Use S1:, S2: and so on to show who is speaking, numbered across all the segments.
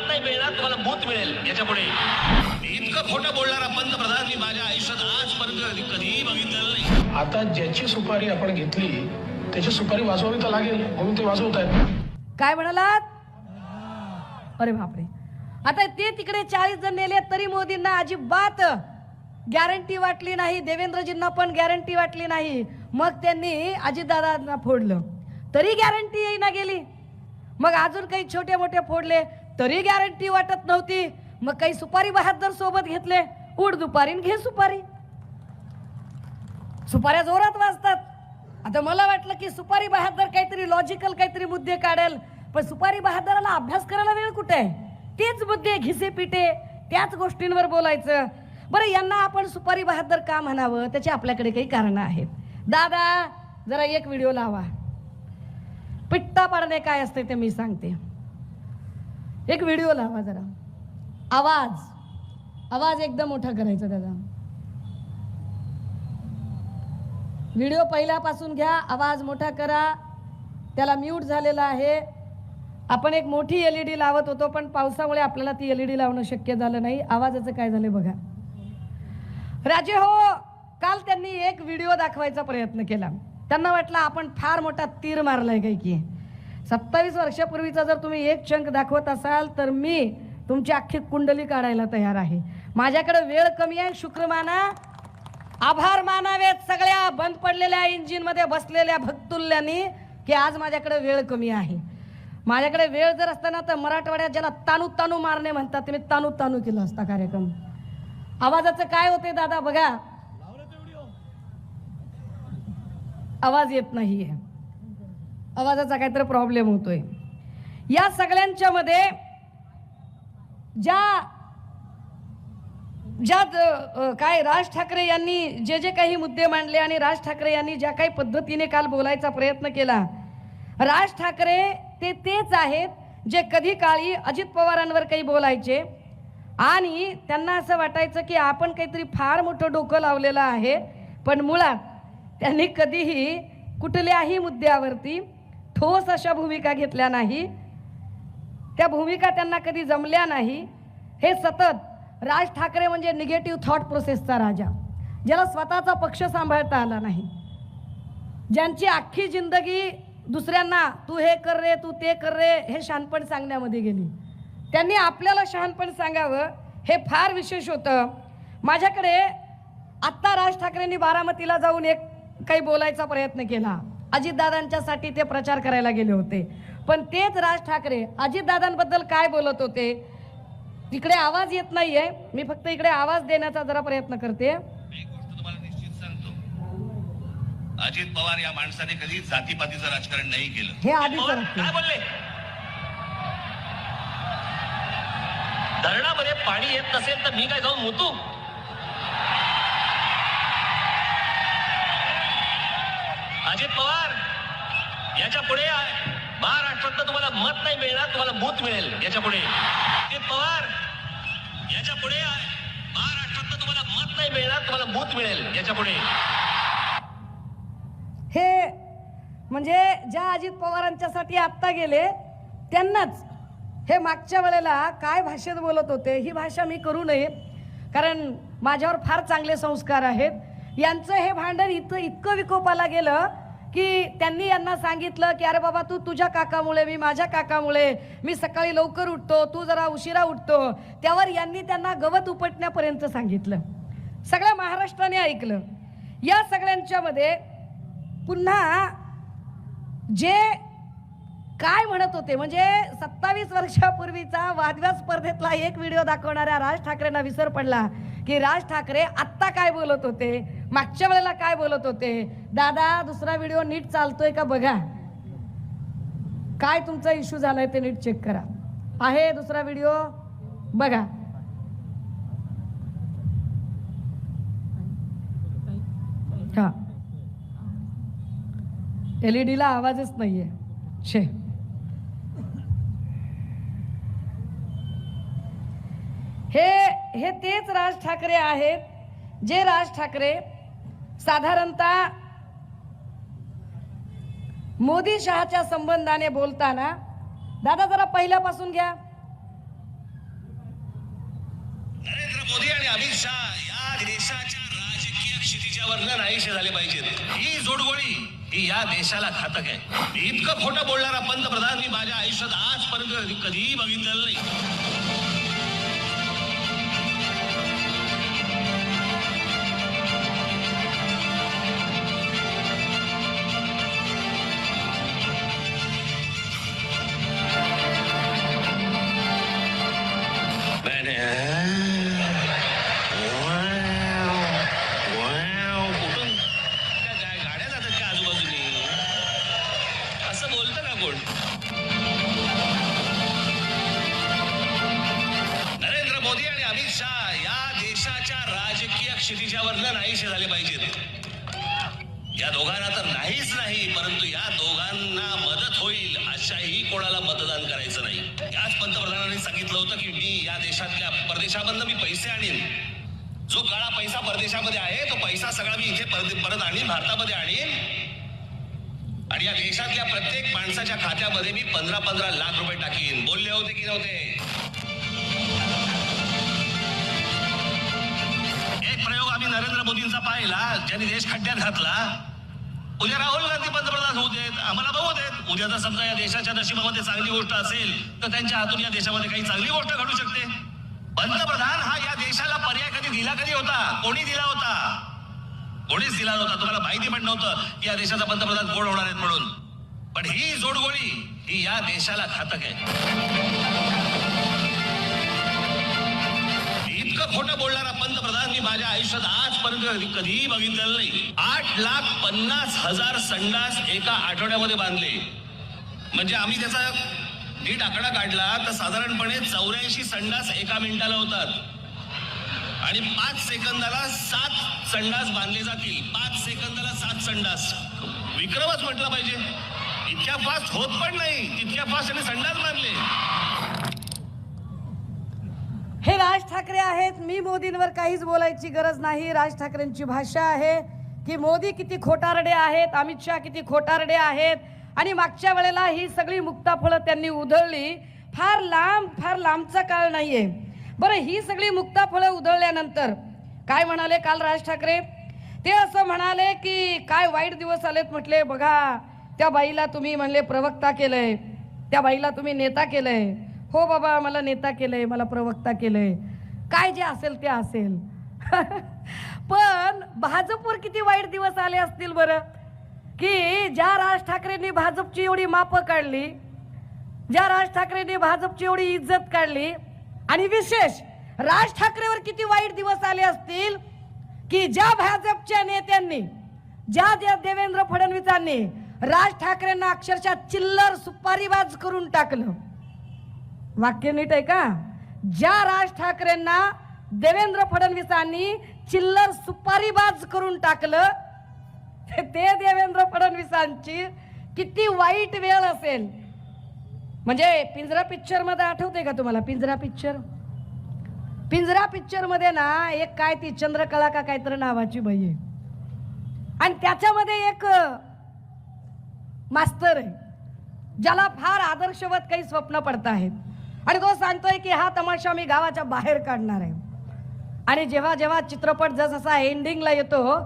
S1: मत नाही मिळणार तुम्हाला बूथ मिळेल याच्यापुढे
S2: इतकं खोटं बोलणारा पंतप्रधान मी माझ्या आयुष्यात आजपर्यंत कधीही बघितलेलं नाही.
S3: आता ज्याची सुपारी आपण घेतली त्याची सुपारी वाजवावी तर लागेल म्हणून ते वाजवत आहेत.
S4: काय म्हणालात? अरे बापरे. आता ते तिकडे चाळीस जण नेले तरी मोदींना अजिबात गॅरंटी वाटली नाही देवेंद्रजींना पण गॅरंटी वाटली नाही. मग त्यांनी अजितदादांना फोडलं. तरी गॅरंटी येईना गेली. मग अजून काही छोटे मोठे फोडले. तरी गॅरंटी वाटत नव्हती. मग काही सुपारी बहादर सोबत घेतले. उड दुपारी घे सुपारी. सुपाऱ्या जोरात वाजतात. आता मला वाटलं की सुपारी बहादर काहीतरी लॉजिकल काहीतरी मुद्दे काढेल. पण सुपारी बहादराला अभ्यास करायला वेळ कुठे आहे? तेच मुद्दे घिसे पिटे त्याच गोष्टींवर बोलायचं. बरं यांना आपण सुपारी बहादर का म्हणावं? त्याची आपल्याकडे काही कारणं आहेत. दादा जरा एक व्हिडिओ लावा. पिट्टा पाडणे काय असते ते मी सांगते. एक व्हिडिओ लावा जरा. आवाज. आवाज एकदम मोठा करायचा त्याचा व्हिडिओ पहिल्यापासून घ्या आवाज मोठा करा. त्याला म्यूट झालेला आहे. आपण एक मोठी एल ई डी लावत होतो पण पावसामुळे आपल्याला ती एल ई डी लावणं शक्य झालं नाही. आवाजाचं काय झालं बघा. राजे हो काल त्यांनी एक व्हिडिओ दाखवायचा प्रयत्न केला. त्यांना वाटलं आपण फार मोठा तीर मारलाय काही की. सत्तावीस वर्षापूर्वीचा जर तुम्ही एक चंक दाखवत असाल तर मी तुमची अख्खी कुंडली काढायला तयार आहे. माझ्याकडे वेळ कमी आहे शुक्र माना. आभार मानावेत सगळ्या बंद पडलेल्या इंजिनमध्ये बसलेल्या भक्तुल्यांनी की आज माझ्याकडे वेळ कमी आहे. माझ्याकडे वेळ जर असताना तर मराठवाड्यात ज्याला तानू तानू मारणे म्हणतात ते मी तानू तानू केला असता कार्यक्रम. आवाजाचं काय होते दादा बघा. आवाज येत नाहीये. आवाजाचा काहीतरी प्रॉब्लेम होतोय. या सगळ्यांच्या मध्ये ज्या ज्यात काय राज ठाकरे यांनी जे जे काही मुद्दे मांडले आणि राज ठाकरे यांनी ज्या काही पद्धतीने काल बोलायचा प्रयत्न केला राज ठाकरे ते तेच आहेत जे कधी काळी अजित पवारांवर काही बोलायचे आणि त्यांना असं वाटायचं की आपण काहीतरी फार मोठं डोकं लावलेलं आहे पण मुळात त्यांनी कधीही कुठल्याही मुद्द्यावरती ठोस अशा भूमिका घेतल्या नाही. त्या भूमिका त्यांना कधी जमल्या नाही. हे सतत राज ठाकरे म्हणजे निगेटिव्ह थॉट प्रोसेसचा राजा ज्याला स्वतःचा पक्ष सांभाळता आला नाही. ज्यांची अख्खी जिंदगी दुसऱ्यांना तू हे कर रे तू ते कर रे हे शहाणपण सांगण्यामध्ये गेली. त्यांनी आपल्याला शहाणपण सांगावं हे फार विशेष होतं. माझ्याकडे आत्ता राज ठाकरेंनी बारामतीला जाऊन एक काही बोलायचा प्रयत्न केला. अजितदादांच्यासाठी ते प्रचार करायला गेले होते. पण तेच राज ठाकरे अजितदादांबद्दल काय बोलत होते? तिकडे आवाज येत नाहीये. मी फक्त इकडे आवाज देण्याचा जरा प्रयत्न करते.
S2: एक गोष्ट तुम्हाला निश्चित सांगतो. अजित पवार या माणसाने कधी जातीपातीचं राजकारण नाही केलं.
S4: हे.
S1: काय बोलले? धरणामध्ये पाणी येत नसेल तर मी काय जाऊन मुतू? अजित पवार याच्यापुढे महाराष्ट्रात तुम्हाला मत नाही मिळणार तुम्हाला बूथ मिळेल याच्यापुढे. अजित पवार याच्यापुढे महाराष्ट्रात तुम्हाला मत नाही मिळणार तुम्हाला बूथ मिळेल याच्यापुढे.
S4: हे म्हणजे ज्या अजित पवारांच्यासाठी आत्ता गेले त्यांनाच हे मागच्या वेळेला काय भाषेत बोलत होते ही भाषा मी करू नये कारण माझ्यावर फार चांगले संस्कार आहेत. यांचं हे भांडण इथं इतकं विकोपाला गेलं की त्यांनी यांना सांगितलं की अरे बाबा तू तुझ्या काकामुळे मी माझ्या काकामुळे मी सकाळी लवकर उठतो तू जरा उशिरा उठतो. त्यावर यांनी त्यांना गवत उपटण्यापर्यंत सांगितलं. सगळ्या महाराष्ट्राने ऐकलं. या सगळ्यांच्यामध्ये पुन्हा जे काय म्हणत होते? म्हणजे सत्तावीस वर्षापूर्वीचा वादव्या स्पर्धेतला एक व्हिडिओ दाखवणाऱ्या राज ठाकरेंना विसर पडला. की राज ठाकरे आत्ता काय बोलत होते? मागच्या वेळेला काय बोलत होते? दादा दुसरा व्हिडिओ नीट चालतोय का बघा. काय तुमचा इश्यू झालाय ते नीट चेक करा. आहे दुसरा व्हिडिओ बघा. हा. एलईडीला आवाजच नाहीये. शे हे तेच राज ठाकरे आहेत जे राज ठाकरे साधारणतः मोदी शहाच्या संबंधाने बोलताना दादा जरा पहिल्यापासून घ्या.
S2: नरेंद्र मोदी आणि अमित शहा या देशाच्या राजकीय क्षितिजावर नाहीसे झाले पाहिजेत.
S1: ही जोडगोळी ही या देशाला घातक आहे.
S2: इतकं खोटं बोलणारा पंतप्रधान मी माझ्या आयुष्यात आजपर्यंत कधीही बघितलेलं नाही. नाहीसे झाले पाहिजेत.
S1: या दोघांना तर नाहीच नाही परंतु या दोघांना मदत होईल अशाही कोणाला मतदान करायचं नाही.
S2: याच पंतप्रधानांनी सांगितलं होतं की मी या देशातल्या परदेशामधनं मी पैसे आणीन. जो काळा पैसा परदेशामध्ये आहे तो पैसा सगळा मी इथे परत परत आणीन भारतामध्ये आणीन. आणि या देशातल्या प्रत्येक माणसाच्या खात्यामध्ये मी पंधरा पंधरा लाख रुपये टाकीन. बोलले होते की नव्हते?
S1: मोदींचा पाहिला ज्यांनी देश खड्ड्यात घातला उद्या राहुल गांधी पंतप्रधान होऊ देत आम्हाला बघू देत. उद्या जर समजा या देशाच्या नशिबामध्ये चांगली गोष्ट असेल तर त्यांच्या हातून या देशामध्ये काही चांगली गोष्ट घडू शकते. पंतप्रधान हा या देशाला पर्याय कधी दिला कधी होता? कोणी दिला होता? कोणीच दिला नव्हता. तुम्हाला माहिती पण नव्हतं की या देशाचा पंतप्रधान कोण होणार आहेत म्हणून. पण ही जोडगोळी ही या देशाला घातक आहे.
S2: इतकं खोटं बोलणारा पंतप्रधान मी माझ्या आयुष्यात आजपर्यंत कधीही बघितलेलं नाही. आठ लाख पन्नास हजार संडास एका आठवड्यामध्ये बांधले. म्हणजे आम्ही त्याचा नीट आकडा काढला तर साधारणपणे चौऱ्याऐंशी संडास एका मिनिटाला होतात. आणि पाच सेकंदाला सात संडास बांधले जातील. पाच सेकंदाला सात संडास. विक्रमच म्हटला पाहिजे. इतक्या फास्ट होत पण नाही. तितक्या फास्ट आणि संडास बांधले.
S4: हे राज ठाकरे आहेत. मी मोदींवर काहीच बोलायची गरज नाही. राज ठाकरेंची भाषा आहे की मोदी किती खोटारडे आहेत अमित शहा किती खोटारडे आहेत. आणि मागच्या वेळेला ही सगळी मुक्ताफळं त्यांनी उधळली. फार लांब फार लांबचा काळ नाही आहे बरं ही सगळी मुक्ताफळं उधळल्यानंतर काय म्हणाले काल राज ठाकरे? ते असं म्हणाले की काय वाईट दिवस आलेत म्हटले. बघा त्या बाईला तुम्ही म्हणले प्रवक्ता केलंय. त्या बाईला तुम्ही नेता केलंय. हो बाबा मला नेता केलंय मला प्रवक्ता केलंय. काय जे असेल ते असेल. पण भाजपवर किती वाईट दिवस आले असतील बरं? की ज्या राज ठाकरेंनी भाजपची एवढी मापं काढली ज्या राज ठाकरेंनी भाजपची एवढी इज्जत काढली आणि विशेष राज ठाकरेवर किती वाईट दिवस आले असतील की ज्या भाजपच्या नेत्यांनी ज्या ज्या देवेंद्र फडणवीसांनी राज ठाकरेंना अक्षरशः चिल्लर सुपारीबाज करून टाकलं. वाक्य नीट आहे का? ज्या राज ठाकरेंना देवेंद्र फडणवीसांनी चिल्लर सुपारीबाज करून टाकलं ते- ते देवेंद्र फडणवीसांची किती वाईट वेळ असेल. म्हणजे पिंजरा पिक्चरमध्ये आठवते का तुम्हाला? पिंजरा पिक्चर पिंजरा पिक्चरमध्ये ना एक काय ती चंद्रकला का काहीतरी नावाची बाई आहे. आणि त्याच्यामध्ये एक मास्तर आहे ज्याला फार आदर्शवत काही स्वप्न पडत आहेत. आणि तो सांगतोय की हा तमाशा मी गावाच्या बाहेर काढणार आहे. आणि जेव्हा जेव्हा चित्रपट जसा एंडिंगला येतो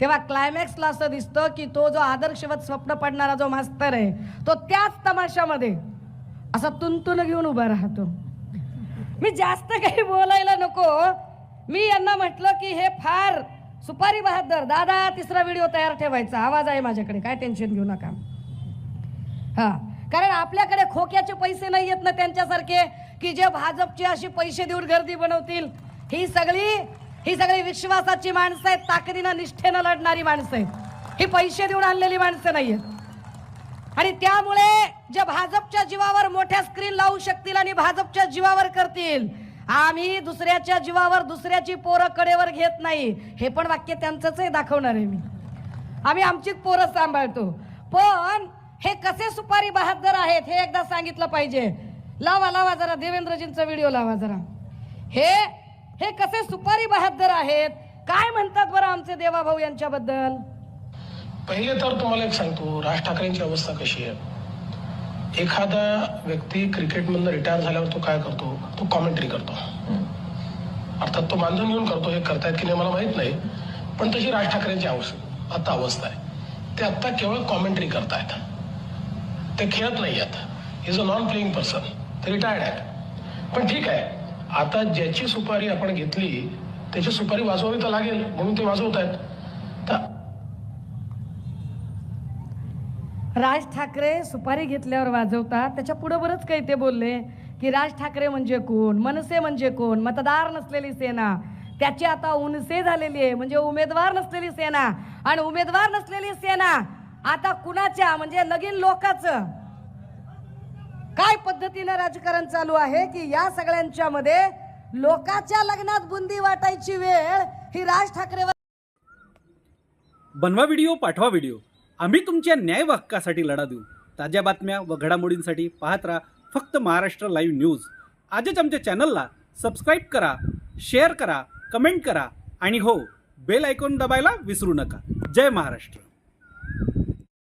S4: तेव्हा क्लायमॅक्सला असं दिसतं की तो जो आदर्शवत स्वप्न पडणारा जो मास्तर आहे तो त्याच तमाशामध्ये असा तुंतुन घेऊन उभा राहतो. मी जास्त काही बोलायला नको. मी यांना म्हटलं की हे फार सुपारी बहादर दादा तिसरा व्हिडिओ तयार ठेवायचा. आवाज आहे माझ्याकडे काय टेन्शन घेऊ नका. हा. कारण आपल्याकडे खोक्याचे पैसे नाही येत ना त्यांच्यासारखे की जे भाजपचे अशी पैसे देऊन गर्दी बनवतील. ही सगळी ही सगळी विश्वासाची माणसं आहेत ताकदीनं निष्ठेनं लढणारी माणसं आहेत. ही पैसे देऊन आणलेली माणसं नाही आहेत. आणि त्यामुळे जे भाजपच्या जीवावर मोठ्या स्क्रीन लावू शकतील आणि भाजपच्या जीवावर करतील आम्ही दुसऱ्याच्या जीवावर दुसऱ्याची पोरं कडेवर घेत नाही. हे पण वाक्य त्यांचंच आहे दाखवणार आहे मी. आम्ही आमचीच पोरं सांभाळतो. पण हे कसे सुपारी बहादर आहेत हे एकदा सांगितलं पाहिजे. लावा लावा जरा देवेंद्रजींचा व्हिडिओ लावा जरा. हे हे कसे सुपारी बहादर आहेत? काय म्हणतात बरं आमचे देवाभाऊ यांच्याबद्दल?
S3: पहिले तर तुम्हाला एक सांगतो राज ठाकरेंची अवस्था कशी आहे? एखादा व्यक्ती क्रिकेटमधनं रिटायर झाल्यावर तो काय करतो? तो कॉमेंट्री करतो. अर्थात तो मानधन घेऊन करतो हे करतायत की नाही मला माहीत नाही पण तशी राज ठाकरेंची आवश्यक आता अवस्था आहे. ते आत्ता केवळ कॉमेंट्री करतायत. ते खेळत नाही आहेत is a non playing person ते रिटायर्ड आहेत पण ठीक आहे. आता ज्याची सुपारी आपण घेतली त्याची सुपारी वाजवावी तर लागेल म्हणून ते वाजवत आहेत
S4: राज ठाकरे सुपारी घेतल्यावर वाजवतात. त्याच्या पुढं बरंच काही ते बोलले की राज ठाकरे म्हणजे कोण मनसे म्हणजे कोण मतदार नसलेली सेना. त्याची आता उनसे झालेली आहे. म्हणजे उमेदवार नसलेली सेना. आणि उमेदवार नसलेली सेना आता कुणाच्या? म्हणजे लगीन लोकाचं. काय पद्धतीनं राजकारण चालू आहे की या सगळ्यांच्या मध्ये लोकाच्या लग्नात बुंदी वाटायची वेळ ही राज ठाकरे
S5: बनवा व्हिडिओ पाठवा व्हिडिओ. आम्ही तुमच्या न्याय हक्कासाठी लढा देऊ. ताज्या बातम्या व घडामोडींसाठी पाहत राहा फक्त महाराष्ट्र लाईव्ह न्यूज. आजच आमच्या चॅनलला सबस्क्राईब करा शेअर करा कमेंट करा आणि हो बेल आयकॉन दबायला विसरू नका. जय महाराष्ट्र.